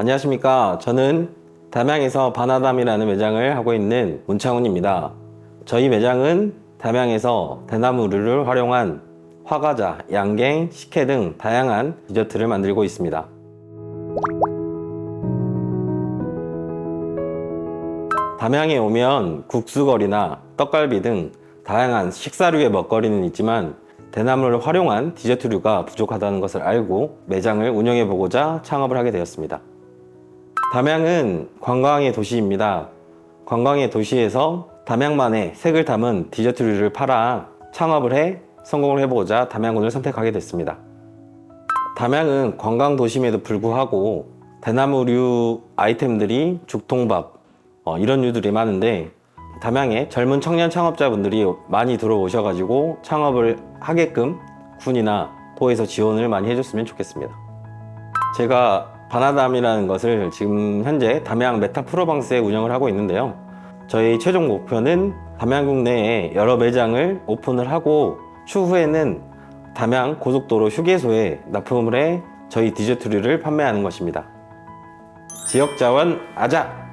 안녕하십니까. 저는 담양에서 바나담이라는 매장을 하고 있는 문창훈입니다. 저희 매장은 담양에서 대나무류를 활용한 화과자, 양갱, 식혜 등 다양한 디저트를 만들고 있습니다. 담양에 오면 국수거리나 떡갈비 등 다양한 식사류의 먹거리는 있지만 대나무를 활용한 디저트류가 부족하다는 것을 알고 매장을 운영해 보고자 창업을 하게 되었습니다. 담양은 관광의 도시입니다. 관광의 도시에서 담양만의 색을 담은 디저트류를 팔아 창업을 해 성공을 해보고자 담양군을 선택하게 됐습니다. 담양은 관광 도심에도 불구하고 대나무류 아이템들이 죽통밥 어, 이런 류들이 많은데 담양에 젊은 청년 창업자분들이 많이 들어오셔가지고 창업을 하게끔 군이나 도에서 지원을 많이 해줬으면 좋겠습니다. 제가 바나담이라는 것을 지금 현재 담양 메타 프로방스에 운영을 하고 있는데요. 저희 최종 목표는 담양국 내에 여러 매장을 오픈을 하고 추후에는 담양 고속도로 휴게소에 납품을 해 저희 디저트류를 판매하는 것입니다. 지역 자원 아자!